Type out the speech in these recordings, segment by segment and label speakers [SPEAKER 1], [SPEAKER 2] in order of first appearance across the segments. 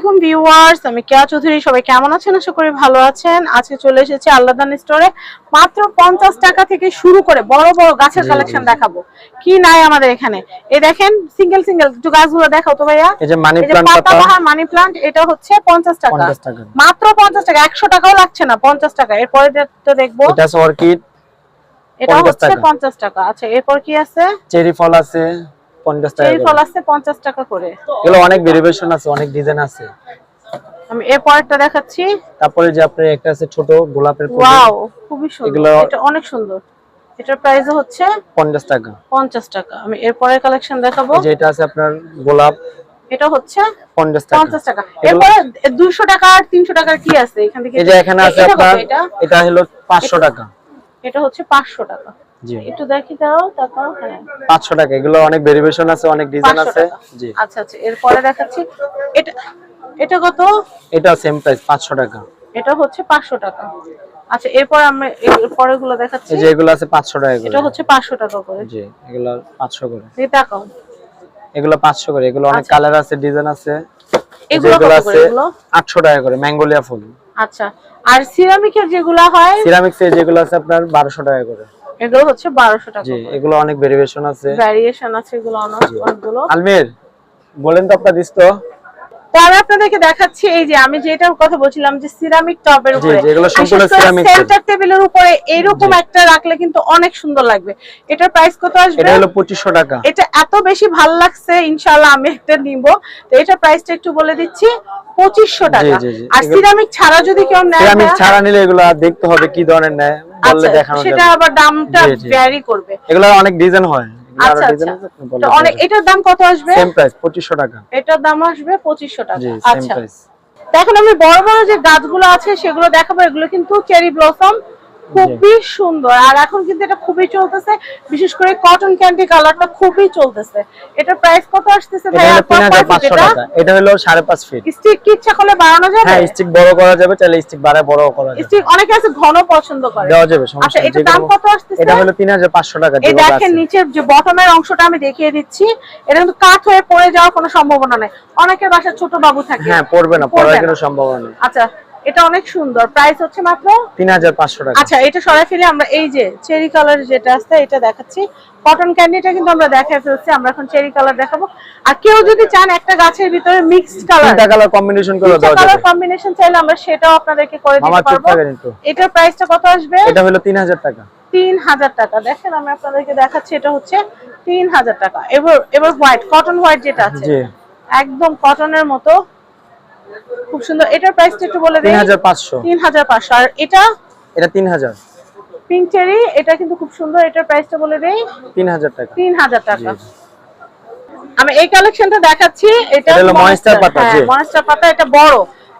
[SPEAKER 1] আলাইকুম ভিউয়ার্স আমি কেয়া চৌধুরী। সবাই কেমন আছেন? আশা করি ভালো আছেন। আজকে চলে এসেছি আল্লাদান স্টোরে। মাত্র পঞ্চাশ টাকা থেকে শুরু করে বড় বড় গাছের কালেকশন দেখাবো। কি নাই আমাদের এখানে? এই দেখেন সিঙ্গেল সিঙ্গেল একটু গাছগুলো দেখাও তো ভাইয়া।
[SPEAKER 2] মানি
[SPEAKER 1] পাতাবাহার মানি প্লান্ট এটা হচ্ছে পঞ্চাশ টাকা। মাত্র পঞ্চাশ টাকা একশো টাকাও লাগছে না পঞ্চাশ টাকা। এরপরে দেখব।
[SPEAKER 2] এটা আছে অর্কিড
[SPEAKER 1] এটা
[SPEAKER 2] 50
[SPEAKER 1] হচ্ছে পঞ্চাশ টাকা। আচ্ছা এরপর কি আছে?
[SPEAKER 2] চেরি ফল আছে। 50 টাকা
[SPEAKER 1] ফল আছে পঞ্চাশ টাকা করে।
[SPEAKER 2] এগুলো অনেক ভেরিয়েশন আছে অনেক ডিজাইন আছে।
[SPEAKER 1] আমি এরপরটা দেখাচ্ছি।
[SPEAKER 2] তারপরে যে আপনার একটা আছে ছোট গোলাপের ফুল।
[SPEAKER 1] ওয়াও খুবই সুন্দর। এটা অনেক সুন্দর। এটার প্রাইস হচ্ছে
[SPEAKER 2] 50 টাকা।
[SPEAKER 1] পঞ্চাশ টাকা। আমি এরপরে কালেকশন দেখাবো।
[SPEAKER 2] এই যে আছে আপনার গোলাপ।
[SPEAKER 1] এটা হচ্ছে
[SPEAKER 2] 50 টাকা।
[SPEAKER 1] পঞ্চাশ টাকা। এরপরে দুইশো টাকা আর তিনশো টাকার কি আছে? এখান থেকে
[SPEAKER 2] এই যে এখানে আছে আপনার
[SPEAKER 1] এটা।
[SPEAKER 2] এটা হলো 500 টাকা।
[SPEAKER 1] এটা হচ্ছে পাঁচশো টাকা।
[SPEAKER 2] জি।
[SPEAKER 1] একটু দেখি দাও হ্যাঁ।
[SPEAKER 2] 500 টাকা এগুলো অনেক ভেরিয়েশন আছে অনেক ডিজাইন আছে। জি।
[SPEAKER 1] আচ্ছা আচ্ছা এরপরে দেখাচ্ছি। এটা এটা কত?
[SPEAKER 2] এটা সেম প্রাইস 500 টাকা।
[SPEAKER 1] এটা হচ্ছে পাঁচশো টাকা। আচ্ছা এরপর আমরা গুলো দেখাচ্ছি।
[SPEAKER 2] এই যে এগুলো আছে 500 টাকা
[SPEAKER 1] এটা হচ্ছে পাঁচশো টাকা করে।
[SPEAKER 2] জি এগুলো 500 করে।
[SPEAKER 1] এই তাকাও।
[SPEAKER 2] এগুলো 500 করে এগুলো অনেক
[SPEAKER 1] আচ্ছা।
[SPEAKER 2] কালার আছে ডিজাইন আছে।
[SPEAKER 1] এগুলো কত করে এগুলো?
[SPEAKER 2] 800 টাকা করে ম্যাঙ্গোলিয়া ফুল।
[SPEAKER 1] আচ্ছা আর সিরামিকের যেগুলো হয়?
[SPEAKER 2] সিরামিক্স এর যেগুলো আছে আপনার 1200 টাকা করে।
[SPEAKER 1] এগুলো হচ্ছে বারোশো টাকা
[SPEAKER 2] জি এগুলো অনেক ভেরিয়েশন আছে।
[SPEAKER 1] ভ্যারিয়েশন আছে এগুলো অনেকগুলো
[SPEAKER 2] আলমির বলেন তো আপনার দিস তো
[SPEAKER 1] তো আমি আপনাদেরকে দেখাচ্ছি এই যে আমি যেটার কথা বলছিলাম যে সিরামিক টবের
[SPEAKER 2] জি,
[SPEAKER 1] উপরে। সেন্টার টেবিলের উপরে এরকম একটা রাখলে কিন্তু অনেক সুন্দর লাগবে। এটার প্রাইস কত আসবে?
[SPEAKER 2] এটা হলো 2500 টাকা।
[SPEAKER 1] এটা এত বেশি ভালো লাগছে ইনশাআল্লাহ আমি একটা নিব। তো এটার প্রাইসটা একটু বলে দিচ্ছি পঁচিশশো টাকা। আর সিরামিক ছাড়া যদি কেউ নেয়
[SPEAKER 2] সিরামিক ছাড়া নিলে এগুলো দেখতে হবে কি ধরনের নেয়। বললে
[SPEAKER 1] আচ্ছা,
[SPEAKER 2] দেখানো
[SPEAKER 1] সেটা আবার দামটা। ভ্যারি করবে।
[SPEAKER 2] এগুলো অনেক ডিজাইন হয়।
[SPEAKER 1] আচ্ছা আচ্ছা। অনেক এটার দাম কত আসবে?
[SPEAKER 2] সেম প্রাইস 2500 টাকা।
[SPEAKER 1] এটার দাম আসবে পঁচিশশো টাকা। আচ্ছা। এখন আমি বড় বড় যে গাছগুলো আছে সেগুলো দেখাবো। এগুলো কিন্তু চেরি ব্লসম খুবই সুন্দর। আর এখন কিন্তু এটা খুবই চলতেছে। বিশেষ করে কটন ক্যান্ডি কালারটা খুবই চলতেছে। এটার প্রাইস কত আসতেছে ভাই
[SPEAKER 2] হলো 3500 টাকা। এটা হলো 5.5 ফিট
[SPEAKER 1] স্টিক কি ইচ্ছা করলে বাড়ানো যাবে?
[SPEAKER 2] হ্যাঁ স্টিক বড় করা যাবে চাইলে স্টিক বাড়ায় বড় করা যাবে।
[SPEAKER 1] স্টিক অনেকে আছে ঘন পছন্দ করে।
[SPEAKER 2] দেওয়া যাবে
[SPEAKER 1] আচ্ছা এটার দাম কত আসতেছে?
[SPEAKER 2] এটা হলো 3500 টাকা
[SPEAKER 1] এই দেখেন নিচের যে বটমের অংশটা আমি দেখিয়ে দিচ্ছি। এটা কিন্তু কাঠ হয়ে পড়ে যাওয়ার কোনো সম্ভাবনা নাই। অনেকের বাসায় ছোট বাবু থাকে।
[SPEAKER 2] হ্যাঁ পড়বে না পড়ার কোনো সম্ভাবনা নেই।
[SPEAKER 1] আচ্ছা এটা অনেক সুন্দর। প্রাইস হচ্ছে মাত্র
[SPEAKER 2] 3500 টাকা।
[SPEAKER 1] আচ্ছা এটা সরাই ফেলে আমরা এই যে চেরি কালার যেটা আছে এটা দেখাচ্ছি। কটন ক্যান্ডিটা কিন্তু আমরা দেখাই ফেলছি আমরা এখন চেরি কালার দেখাবো। আর কেউ যদি চান একটা গাছের ভিতরে মিক্সড কালার
[SPEAKER 2] তিনটা কালার কম্বিনেশন করে দেওয়া
[SPEAKER 1] কালার কম্বিনেশন চাইলে আমরা সেটাও আপনাদেরকে করে দিতে
[SPEAKER 2] আমার চুপ
[SPEAKER 1] পারব। এটার প্রাইসটা কত আসবে?
[SPEAKER 2] এটা হলো 3000 টাকা।
[SPEAKER 1] তিন হাজার টাকা। দেখেন আমি আপনাদেরকে দেখাচ্ছি এটা হচ্ছে তিন হাজার টাকা। এবার এবার হোয়াইট কটন হোয়াইট যেটা আছে
[SPEAKER 2] জি।
[SPEAKER 1] একদম কটনের মতো। খুব সুন্দর। এটার প্রাইসটা একটু বলে দিই
[SPEAKER 2] 3500
[SPEAKER 1] তিন হাজার পাঁচশো। আর এটা?
[SPEAKER 2] এটা 3000
[SPEAKER 1] পিঙ্ক চেরি এটা কিন্তু খুব সুন্দর। এটার প্রাইসটা বলে দেই।
[SPEAKER 2] 3000 টাকা।
[SPEAKER 1] তিন হাজার টাকা আমি এই কালেকশনটা দেখাচ্ছি। এটা
[SPEAKER 2] এটা হলো ময়েস্টার পাতা, জি।
[SPEAKER 1] ময়েস্টার পাতা। এটা বড়।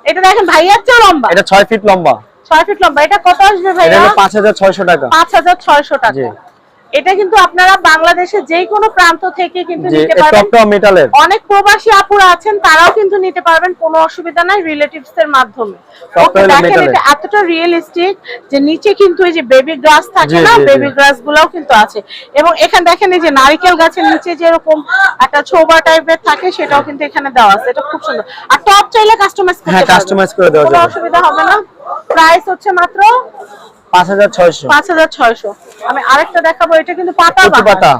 [SPEAKER 1] এটা দেখেন ভাইয়ার চেয়ে লম্বা।
[SPEAKER 2] এটা 6 ফিট লম্বা।
[SPEAKER 1] ছয় ফিট লম্বা। এটা কত আসবে
[SPEAKER 2] এটা
[SPEAKER 1] ভাইয়া?
[SPEAKER 2] হলো 5600 টাকা।
[SPEAKER 1] পাঁচ হাজার ছয়শো টাকা।
[SPEAKER 2] জি।
[SPEAKER 1] এটা কিন্তু আপনারা বাংলাদেশের যে কোনো প্রান্ত থেকে কিন্তু নিতে পারবেন। অনেক প্রবাসী আপুরা আছেন তারাও কিন্তু নিতে পারবেন কোনো অসুবিধা নাই রিলেটিভস এর মাধ্যমে দেখেন এটা এতটা রিয়েলিস্টিক যে নিচে কিন্তু এই যে বেবি গ্রাস থাকে না। বেবি গ্রাস গুলাও কিন্তু আছে। এবং এখানে দেখেন এই যে নারকেল গাছের নিচে যেরকম একটা ছোবা টাইপের থাকে সেটাও কিন্তু এখানে দেওয়া আছে। এটা খুব সুন্দর। আর টপ চাইলে কাস্টমাইজ করতে
[SPEAKER 2] হ্যাঁ,
[SPEAKER 1] পারবেন।
[SPEAKER 2] customize করে দেওয়া
[SPEAKER 1] কোনো
[SPEAKER 2] যাবে।
[SPEAKER 1] অসুবিধা হবে না। প্রাইস হচ্ছে মাত্র
[SPEAKER 2] 5600
[SPEAKER 1] পাঁচ হাজার ছয়শো। আমি আরেকটা দেখাবো এটা কিন্তু পাতা
[SPEAKER 2] পাতা। পাতা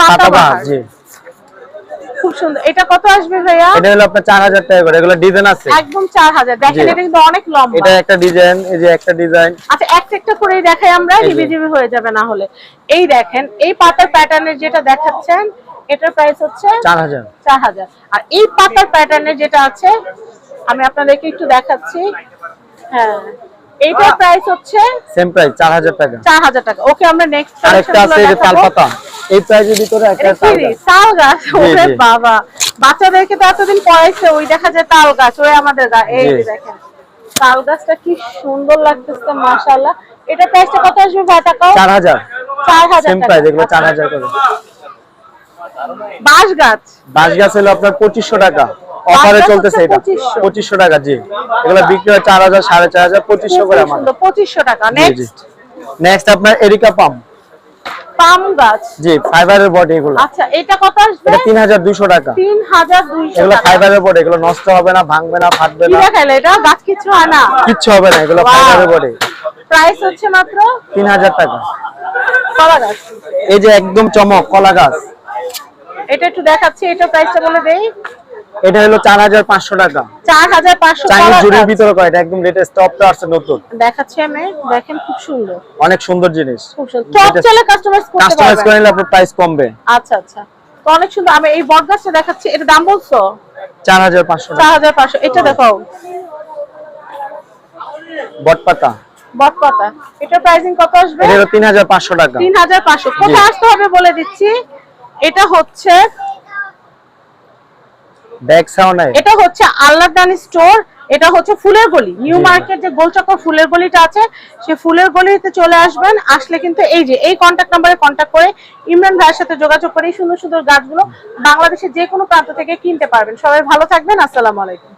[SPEAKER 1] পাতা
[SPEAKER 2] বাহার জি।
[SPEAKER 1] খুব সুন্দর। এটা কত আসবে ভাইয়া?
[SPEAKER 2] এটা হলো আপনার 4000 টাকা করে। এগুলো ডিজাইন আছে।
[SPEAKER 1] একদম চার হাজার। দেখেন এটা কিন্তু অনেক লম্বা।
[SPEAKER 2] এটা একটা ডিজাইন এই যে একটা ডিজাইন।
[SPEAKER 1] আচ্ছা একটা একটা করেই দেখাই আমরা হয়ে যাবে না হলে। এই দেখেন এই পাতার প্যাটার্নের যেটা দেখাচ্ছেন এটার প্রাইস হচ্ছে
[SPEAKER 2] 4000
[SPEAKER 1] চার হাজার। আর এই পাতার প্যাটার্নের যেটা আছে আমি আপনাদেরকে একটু দেখাচ্ছি। হ্যাঁ। এইটার প্রাইস হচ্ছে
[SPEAKER 2] সেম প্রাইস 4000 টাকা।
[SPEAKER 1] চার হাজার টাকা। ওকে আমরা নেক্সট
[SPEAKER 2] আরেকটা আছে এই যে তালপাতা। এই প্রাইজের ভিতরে একটা
[SPEAKER 1] তাল গাছ। ওরে বাবা। বাচ্চাদেরকে তো এতদিন পড়াইছে ওই দেখা যায় তাল গাছ। ওই আমাদের এই দেখেন তাল গাছটা কি সুন্দর লাগতেছে মাশাআল্লাহ। এটা প্রাইসটা কত আসবে ভাই টাকাও
[SPEAKER 2] 4000
[SPEAKER 1] চার হাজার
[SPEAKER 2] সেম
[SPEAKER 1] টাকা।
[SPEAKER 2] প্রাইস এগুলো
[SPEAKER 1] আচ্ছা।
[SPEAKER 2] 4000 করে।
[SPEAKER 1] বাঁশ গাছ
[SPEAKER 2] বাঁশ গাছ হলো আপনার 2500 টাকা। অফারে চলতেছে এটা।
[SPEAKER 1] 2500
[SPEAKER 2] 2500 টাকা জি। এগুলো বিক্রি হয় 4000 4500 2500 করে আমাদের
[SPEAKER 1] সুন্দর পঁচিশশো টাকা।
[SPEAKER 2] জি জি।
[SPEAKER 1] নেক্সট
[SPEAKER 2] নেক্সট আপনার এরিকা পাম
[SPEAKER 1] পাম গাছ।
[SPEAKER 2] জি ফাইবারের বডি এগুলো।
[SPEAKER 1] আচ্ছা এটা কত আসবে?
[SPEAKER 2] এটা তিন হাজার দুশো টাকা।
[SPEAKER 1] তিন হাজার দুইশো
[SPEAKER 2] এগুলো ফাইবারের বডি এগুলো নষ্ট হবে না ভাঙবে না ফাটবে
[SPEAKER 1] কি
[SPEAKER 2] না।
[SPEAKER 1] দেখাইলো এটা? গাছ কিছু হয় না?
[SPEAKER 2] কিচ্ছু হবে না এগুলো ফাইবারের বডি।
[SPEAKER 1] প্রাইস হচ্ছে মাত্র?
[SPEAKER 2] তিন হাজার টাকা।
[SPEAKER 1] কলা গাছ।
[SPEAKER 2] এই যে একদম চমক কলা গাছ।
[SPEAKER 1] এটা একটু দেখাচ্ছি এটা প্রাইসটা বলে দেই।
[SPEAKER 2] এটা হলো চার হাজার পাঁচশো টাকা।
[SPEAKER 1] চার হাজার পাঁচশো
[SPEAKER 2] চাইনিজ
[SPEAKER 1] কলা
[SPEAKER 2] জুড়ির ভিতরে কয় এটা একদম লেটেস্ট টপটা আসছে নতুন।
[SPEAKER 1] দেখাচ্ছি আমি দেখেন খুব সুন্দর।
[SPEAKER 2] অনেক সুন্দর জিনিস।
[SPEAKER 1] খুব সুন্দর। টপ চাইলে কাস্টমাইজ করতে
[SPEAKER 2] কাস্টমাইজ করে
[SPEAKER 1] পারবেন
[SPEAKER 2] নিলে আপনার প্রাইস কমবে।
[SPEAKER 1] আচ্ছা আচ্ছা। তো অনেক সুন্দর। আমি এই বট দেখাচ্ছি। এটা দাম বলছো?
[SPEAKER 2] চার হাজার পাঁচশো টাকা।
[SPEAKER 1] চার হাজার পাঁচশো। এটা দেখাও।
[SPEAKER 2] বটপাতা
[SPEAKER 1] বট পাতা। এটা প্রাইসিং কত আসবে?
[SPEAKER 2] এটা হলো তিন হাজার পাঁচশো টাকা।
[SPEAKER 1] তিন হাজার পাঁচশো। কোথায় আসতে হবে বলে দিচ্ছি? এটা হচ্ছে
[SPEAKER 2] ব্যাগ
[SPEAKER 1] এটা হচ্ছে আল্লাহদানি স্টোর এটা হচ্ছে ফুলের গলি। নিউ মার্কেট যে গোলচক্কর ফুলের গলিটা আছে সে ফুলের গলিতে চলে আসবেন আসলে কিন্তু এই যে এই কন্ট্যাক্ট নাম্বারে কন্ট্যাক্ট করে ইমরান ভাইয়ের সাথে যোগাযোগ করে এই সুন্দর সুন্দর গাছগুলো বাংলাদেশের যে কোনো প্রান্ত থেকে কিনতে পারবেন। সবাই ভালো থাকবেন আসসালামু আলাইকুম।